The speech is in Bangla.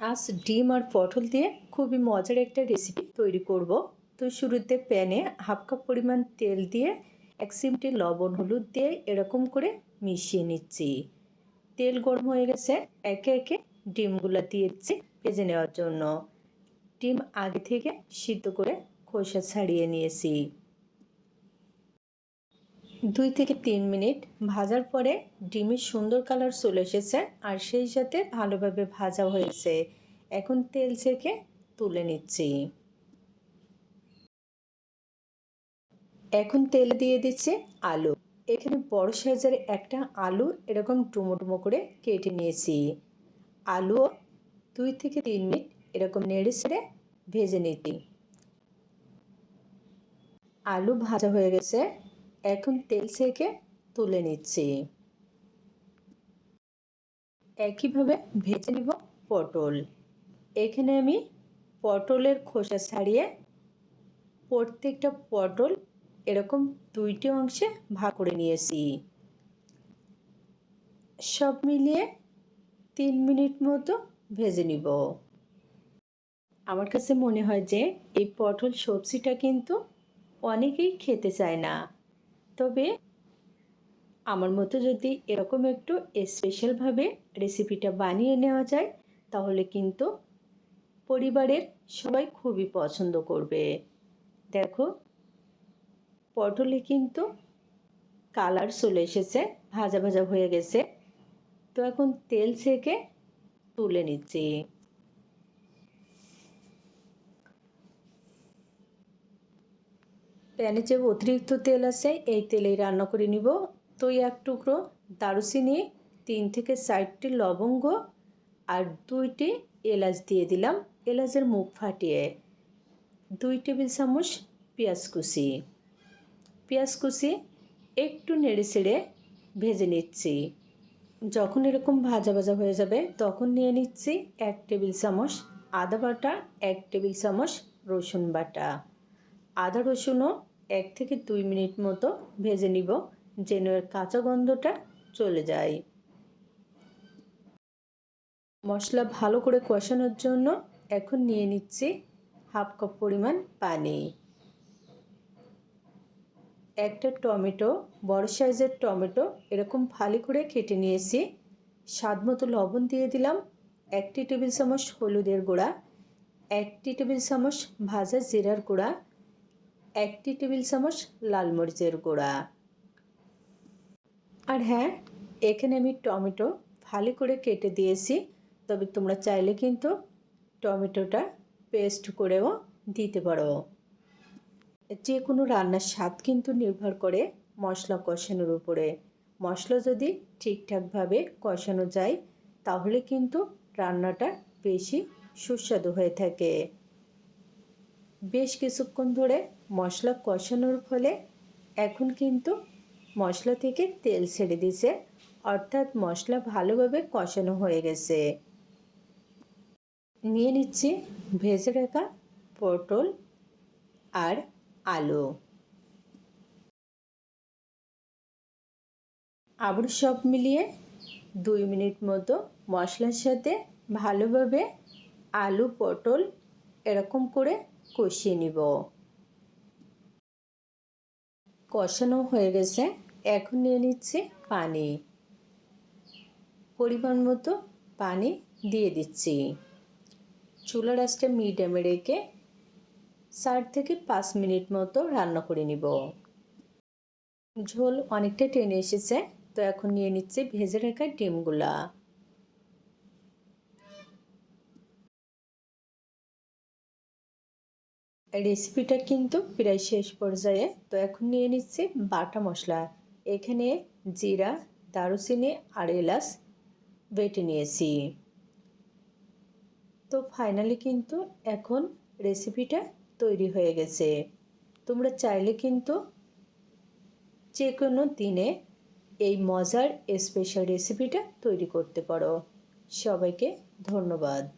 আজ ডিম আর পটল দিয়ে খুবই মজার একটা রেসিপি তৈরি করব। তো শুরুতে প্যানে হাফ কাপ পরিমাণ তেল দিয়ে এক চিমটি লবণ হলুদ দিয়ে এরকম করে মিশিয়ে নিচ্ছি। তেল গরম হয়ে গেছে, একে একে ডিমগুলো দিয়েছি ভেজে নেওয়ার জন্য। ডিম আগে থেকে সিদ্ধ করে খোসা ছাড়িয়ে নিয়েছি। দুই থেকে তিন মিনিট ভাজার পরে ডিমের সুন্দর কালার চলে এসেছে আর সেই সাথে ভালোভাবে ভাজা হয়েছে। এখন তেল ছেঁকে তুলে নিচ্ছি। এখন তেল দিয়ে দিচ্ছে আলু। এখানে বড় সাইজের একটা আলু এরকম ডুমো করে কেটে নিয়েছি। আলুও দুই থেকে তিন মিনিট এরকম নেড়ে ছেড়ে ভেজে নিতি আলু ভাজা হয়ে গেছে। এখন তেল সেকে তুলে নিচ্ছি। একইভাবে ভেজে নিব পটল। এখানে আমি পটলের খোসা ছাড়িয়ে প্রত্যেকটা পটল এরকম দুইটি অংশে ভাগ করে নিয়েছি। সব মিলিয়ে তিন মিনিট মতো ভেজে নিব। আমার কাছে মনে হয় যে এই পটল সবজিটা কিন্তু অনেকেই খেতে চায় না। তবে আমার মতো যদি এরকম একটু স্পেশালভাবে রেসিপিটা বানিয়ে নেওয়া যায়, তাহলে কিন্তু পরিবারের সবাই খুবই পছন্দ করবে। দেখো, পটলে কিন্তু কালার চলে এসেছে, ভাজা ভাজা হয়ে গেছে। তো এখন তেল ছেঁকে তুলে নিচ্ছি। প্যানে যে অতিরিক্ত তেল আছে, এই তেলেই রান্না করে নিব। তো এক টুকরো দারুচিনি, তিন থেকে চারটি লবঙ্গ আর দুইটি এলাচ দিয়ে দিলাম। এলাচের মুখ ফাটিয়ে দুই টেবিল চামচ পেঁয়াজ কুচি। পেঁয়াজ কুচি একটু নেড়ে ছেড়ে ভেজে নিচ্ছি। যখন এরকম ভাজা ভাজা হয়ে যাবে, তখন নিয়ে নিচ্ছি এক টেবিল চামচ আদা বাটা, এক টেবিল চামচ রসুন বাটা। আদা রসুনও এক থেকে দুই মিনিট মতো ভেজে নিব যেন এর কাঁচা গন্ধটা চলে যায়। মশলা ভালো করে কষানোর জন্য এখন নিয়ে নিচ্ছি হাফ কাপ পরিমাণ পানি। একটা টমেটো, বড় সাইজের টমেটো এরকম ফালি করে কেটে নিয়েছি। স্বাদ মতো লবণ দিয়ে দিলাম একটি টেবিল চামচ হলুদের গুঁড়া একটি টেবিল চামচ ভাজা জিরার গুঁড়া একটি টেবিল চামচ লাল মরিচের গুঁড়া। আর হ্যাঁ এখানে আমি টমেটো ভালো করে কেটে দিয়েছি, তবে তোমরা চাইলে কিন্তু টমেটোটা পেস্ট করেও দিতে পারো। যে কোনো রান্নার স্বাদ কিন্তু নির্ভর করে মশলা কষানোর উপরে। মশলা যদি ঠিকঠাকভাবে কষানো যায়, তাহলে কিন্তু রান্নাটা বেশি সুস্বাদু হয়ে থাকে। বেশ কিছুক্ষণ ধরে মশলা কষানোর ফলে এখন কিন্তু মশলা থেকে তেল ছেড়ে দিছে অর্থাৎ মশলা ভালোভাবে কষানো হয়ে গেছে। নিয়ে নিচ্ছি ভেজে রাখা পটল আর আলু। আবার সব মিলিয়ে দুই মিনিট মতো মশলার সাথে ভালোভাবে আলু, পটল এরকম করে কষিয়ে নিব। কষানো হয়ে গেছে। এখন নিয়ে নিচ্ছি পানি। পরিমাণ মতো পানি দিয়ে দিচ্ছি। চুলা রাসটা মিডিয়ামে রেখে চার থেকে পাঁচ মিনিট মতো রান্না করে নিব। ঝোল অনেকটা টেনে এসেছে, তো এখন নিয়ে নিচ্ছি ভেজে রাখা ডিমগুলা। রেসিপিটা কিন্তু প্রায় শেষ পর্যায়ে। তো এখন নিয়ে নিচ্ছি বাটা মশলা। এখানে জিরা, দারুচিনি আর এলাচ বেটে নিয়েছি। তো ফাইনালি কিন্তু এখন রেসিপিটা তৈরি হয়ে গেছে। তোমরা চাইলে কিন্তু যে কোনো দিনে এই মজার স্পেশাল রেসিপিটা তৈরি করতে পারো। সবাইকে ধন্যবাদ।